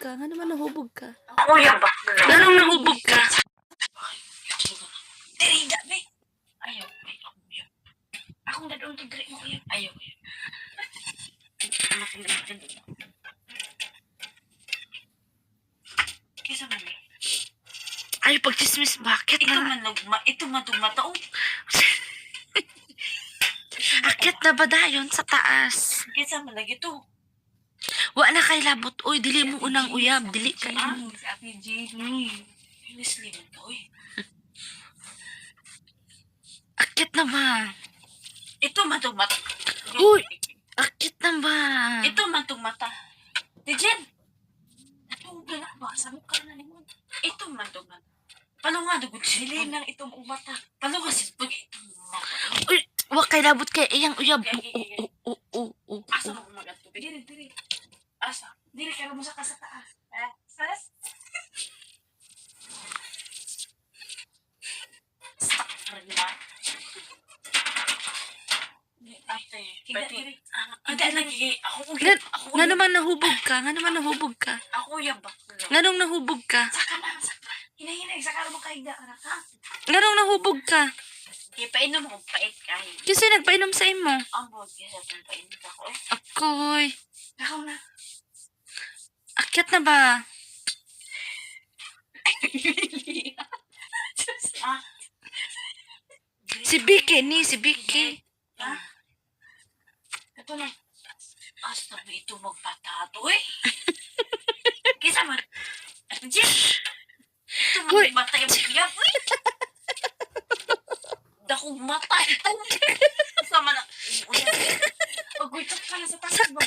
ka? Nga naman nahubog ka? Kuya ba? Ganong nahubog ka? Diri, dabi. Ayaw, ayaw, ayaw. Akong dadong tigri mo, ayaw. Ayaw. Ano Kisa man eh. Ay, pagchismis, bakit Ito man nagma, ito man itong mataong. Akit na ba dayon sa taas? Kisa man lagi ito. Wa na kay labot. Uy, dili mo unang uyab. Dili kay Ah, si Ate Jenny. Honestly, man to. Akit na ba? Ito man itong mata. Uy! Akit na ba? Ito man itong mata. Di Jen. Natungog na na ba? Sa mukha na ni mo. Ito man itong mata. Palo nga dugod sila lang itong mata. Palo nga si pag itong mata. Uy, wa kay labot kay iyang uyab. Oo, oo, oo, oo, Asa mo kumagat tubig? Dili, dili. Asa? Dili ka mo sa ka sa taas. Eh, sas? Higa, Pati- Hindi, lagi. Ako. Ako nga naman nahubog ka. Nga naman nahubog ka. Ako uyab ba? Nga nung nahubog ka. Saka na, Hinahinay, saka mo kahiga ka na ka. Nga nung nahubog ka. Di painom mo, pait kahit. Kasi nagpainom sa imo. Ang bot, kaya sa painom ako eh. Akoy. Ikaw na. Akit na ba? ah. Si Vicky ni, si Vicky. Ah. Ito na. Basta mo ito magpatato eh. Kisa man. Ito Jen. Ito Hoy. magmata yung biyab eh. Dakong mata ito. Sama na. Pag-witok ka na sa taas ba?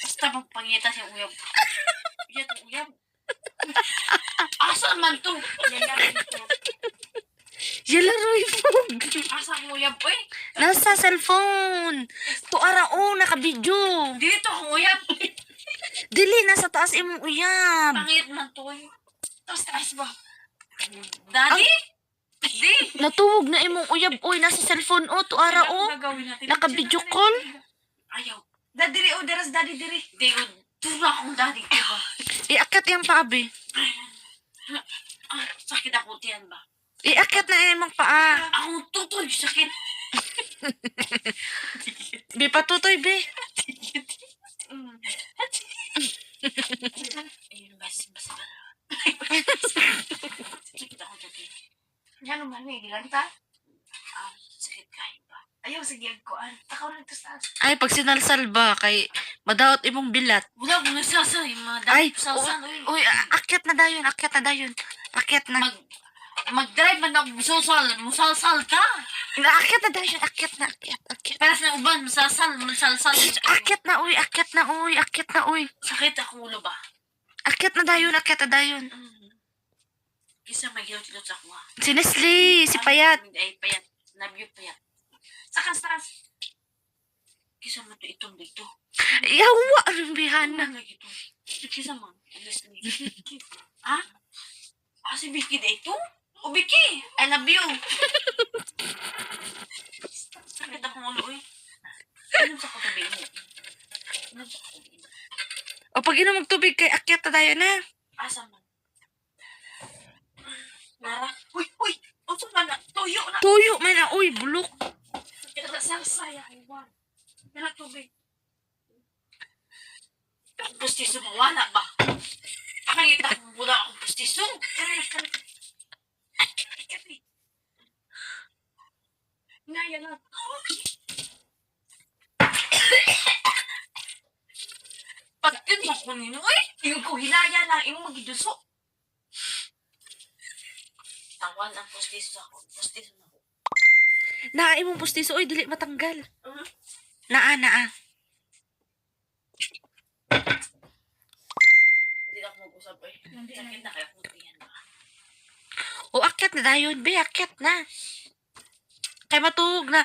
Basta magpangita siya uyab. Uyab, uyab. Asa man to? Roy Fog. Asa ang uyab eh? Nasa cellphone. Tuara o, nakabidyo. Dito ang uyab. Dili, nasa taas imong uyab. Pangit man to eh. Tapos taas ba? Daddy? Di. Natuwog na imong uyab. Uy, nasa cellphone o, tuara o. gagawin natin? Naka-video call? Ayaw. Daddy diri, o deras daddy diri. Di ko. Tula akong daddy ko ba? Iakat yung paabi. Ah, sakit ako tiyan ba? Iakat na imong paa. Akong tutoy sakit. Bi patutoy, be. Mm. Yan naman eh, gilanta. Ah, sakit kahit ba? Ayaw, sige, agkuan. Takaw na ito sa taas. Ay, pag sinalsal ba, kay madawat imong bilat. Wala akong nagsasay, mga Ay, salsan. uy, a- akyat na dayon, akyat na dayon. Akyat na. Mag, mag-drive man ako, musasal, musalsal ka. Akyat na dayon, akyat na, akyat, akyat. Paras na uban, musasal, musalsal. Akyat na, uy, akyat na, uy, akyat na, uy. Sakit ako ulo ba? Akyat na dayon, akyat na dayon. Mm. Isa may gilot-gilot sa kuha. Si Nestle, si Payat. Ay, payat. Nabiyot payat. Sakas, sakas. Kisa mo to itong dito. Yawa, lagi ito? Kisa mo. Honestly. Ha? Ah, si Vicky na ito? O Vicky, I love you. Sakit akong ulo eh. Ano sa katabi mo? Ano sa katabi mo? O pag inom ng tubig kay akyat na dayon na. Asa man? Nara? Uy, uy! Unsa man na? Tuyo na! Tuyo man na, uy, bulok. Kaya tubig. Ang pustiso mo, wala ba? Pakangita ko muna akong pustiso. Naya lang. Pagkin mo ko nino, eh. Yung ko hinaya lang, yung magiduso. Tawan ang pustiso ako. Pustiso na. Naa imong pustiso, uy, dili matanggal. Mhm. Naa, naa. Na ako mag-usap eh. Sakit na kaya kung tiyan ba? O akyat na dayon, be, akyat na. Kay matug na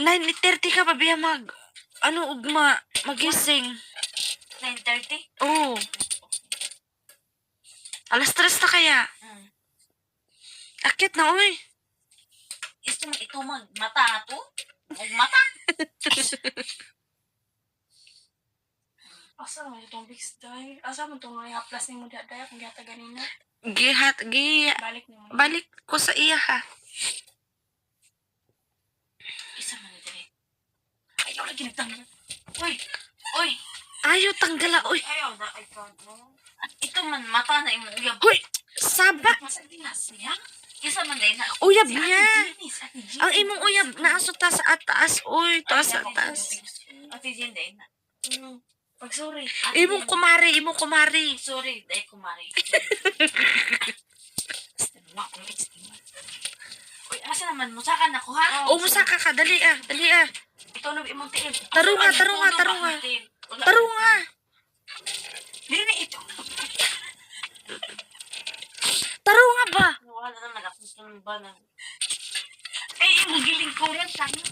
9.30 ka pa biya mag ano ugma magising. 9.30? Oo. Alas tres na kaya. Hmm. Akyat na, uy. Gusto mo ito mag mata ato? Mag mata? Asa mo itong big day? Asa mo itong mga plus ni mo daya kung gata ganina? Gihat, gi... Balik ni mo. Balik ko sa iya ha. Isa man diri. Ayaw lagi nagtanggal. Uy! Uy! Ayaw tanggala, uy. Ayaw na. Ay, ito man, mata na imong uyab. Uy, sabak. Masa dinas niya? Isa man dahil na. Uyab Si niya. Ang imong uyab naasot ta sa atas, uy. Ta sa atas. Ate Jen, dahil na. Pag sorry. Imong kumari, imong kumari. Sorry, dahil kumari. Uy, asa naman mo? Saka na ko, ha? O, musaka ka, dali ah, dali ah. Itunog imong tiil. Tarunga, tarunga, itunog tarunga. ang tiil. Wala. Taro nga. Dili na ito. Taro nga ba? Wala naman akong tunubanan. Ay, imong giling ko rin, tanga.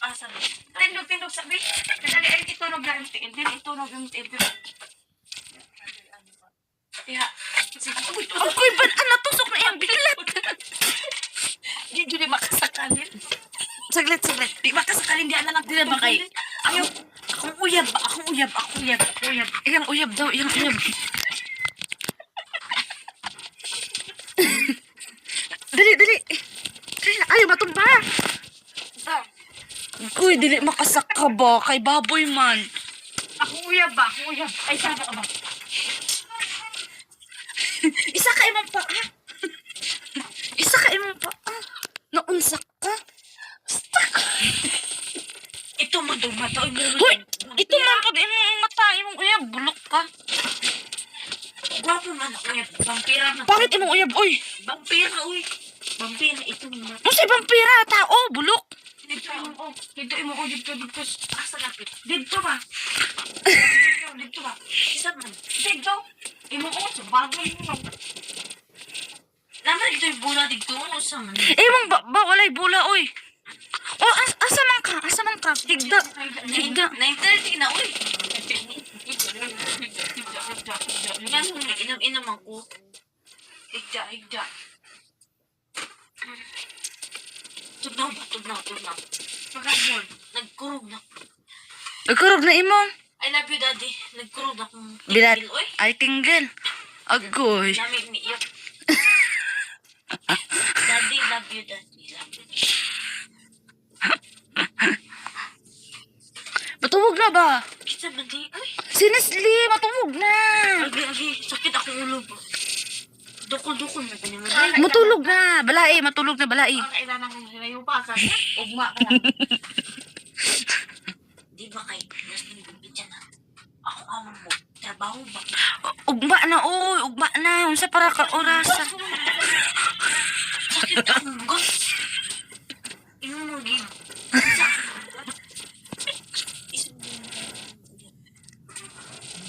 Asa na? Tindog, tindog sabi. Kadali ay itunog na tiil. Dili itunog yung tiil. Kaya, sige. Uy, Ang kuy ba? Ah, natusok na iyang bilat. Di di makasakalin. Saglit, saglit. Di makasakalin di ana lang Di na ba kay... Ayaw. Akong uyab, akong uyab, akong uyab, akong uyab. Iyang uyab daw, iyang uyab. dali, dali. Dali na. Ayaw, matumba. Ah, Uy, dili makasak ka ba? Kay baboy man. Akong uyab ba? Uyab. Ay, sabi ka ba? Isa ka imong pa. Isa ka imong pa. Naunsak ka. Ito mo daw mata. Hoy! Ito man po imong mata, imong uyab. Bulok ka. Gwapo man ako yan. Vampira na. Bakit imong uyab? Uy! Vampira, uy. Vampira, ito mo. Ano sa ibang pira? Tao, bulok. Dito mo ko. Dito mo ko. Dito, dito. Asa lapit. Dito ba? Dito, dito ba? Isa man. Dito. Imo ko. Sa bagay mo. Naman ito yung bula dito. Ano sa man? Imong ba, ba walay bula, uy. Oh, as asa man ka? Asa man ka? Higda. Higda. 9.30 na, uy. Yan, inom-inom ako. Igda, igda. Tugnaw ba? Tugnaw, tugnaw. Pagkabon. Nagkurog na. Nagkurog na imong. I love you, daddy. Nagkurog na akong Bilat. Ay, tinggil. Agoy. Dami umiiyak. daddy, love you, daddy. Love you. Matubog na ba? Kita ba di? Nestle, matubog na. Agi, agi. Sakit ako ulo po. Dukol-dukol na ganyan. Matulog na. Balai, matulog na balai. Ang kailangan ng nilayo pa ka. Ugma ka lang. Di ba kay Mas nilibig dyan na? Ako amang mo. Trabaho ba? Ugma na, oy. Ugma na. Unsa para ka orasa. Sakit. Ino mo gig.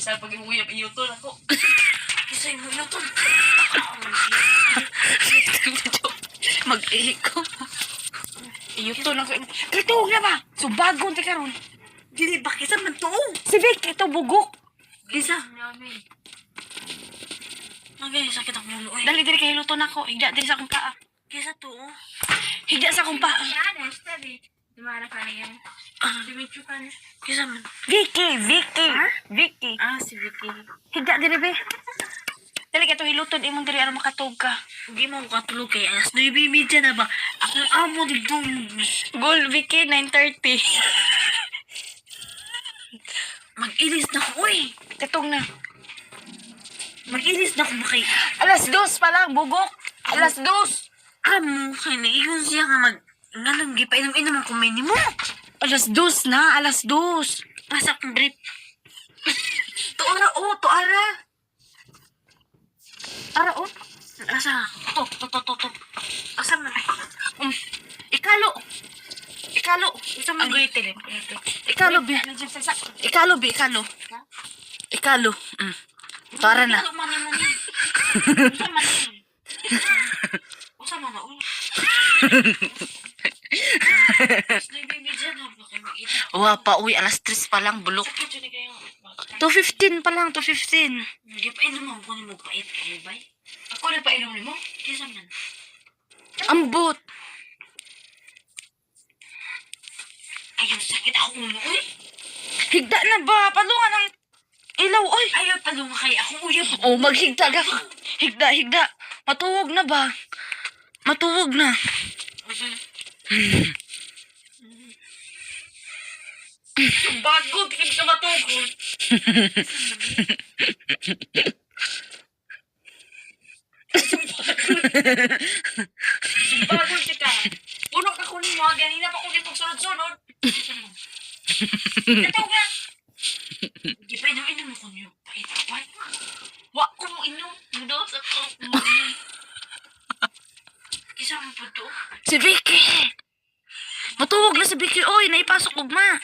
Sa pag imuyab iyo to ako. Kasi mo yun to. Mag-ihi ko. Iyo to lang ko. Ito, na ba? So, bagong ti karon. Dili ba? Kisa man to? Si Vic, ito bugok. Kisa? Agay, sakit ako ulo. Ay, Dali, dali kay luto na ko. Higda, dali sa akong paa. kisa to? Higda sa akong paa. Dimana ka na yan. Ah, Dimitsu ka na. kisa man. Vicky, Vicky. Vicky. Ah, si Vicky. Higda, dali, be. Dali, kato hiluton imong diri aron makatog ka. Hindi mo ko katulog kay Alas. Naibimidya na ba? Ako amo dito. Goal, Vicky, 9.30. Mag-ilis na ako, uy. Katong na. Mag-ilis na ako ba kay Alas dos pa lang, bugok. Alas dos. amo. Kaya naiyon siya nga mag... Nga lang, gipainom-inom ang kumini mo. Alas dos na, alas dos. Pasak ng drip. Tuara, oh, tuara. Ara, oh. Asa? To, to, to, to, to. Asa man? Um, ikalo. Ikalo. Isa man. Agoy, tele. Ikalo, bi. Ikalo, bi, ikalo. Ikalo. Mm. Tuara na. Usa man na, uy. Naibibidya na ba kayo makita? Wa pa, uy, alas tres pa lang, bulok. Sakit yun kayo. 2.15 pa lang, 2.15. Gipainom ako ni mo pait kayo ba? Ako na pa inom mo? Kisa man. Ambot. Ayun, sakit ako ulo, uy. Higda na ba? Palungan ang ilaw, oy. Ayaw talong kay ako uyab. Oh, maghigda ka. Higda, higda. Matuwog na ba? Matuwog na. Bagod kid sa matugod. Bagod ka. Puno ka kunin mo. Ganina pa ko dito sunod-sunod. Ito nga. Di pa inom inom ko niyo. Pait pait. Wa ko mo inom. Mudo sa ko. Kisa mo po to. Si Vicky. Matuwog na si Vicky, oy. Naipasok ugma.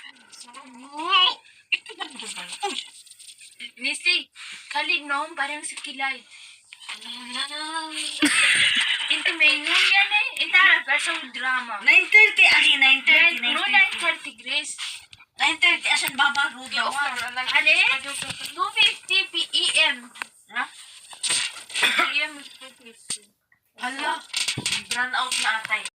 Ito na mo ba? Uy. Kalig noong parang sa kilay. Ito may nun yan eh. Intara sa drama. 9.30, ali, 9.30, No, 9.30. 9.30 Grace. 9.30, asan baba, Ruda? Ale? 2.50 p.m. Ha? PM. Hala. Run out na atay.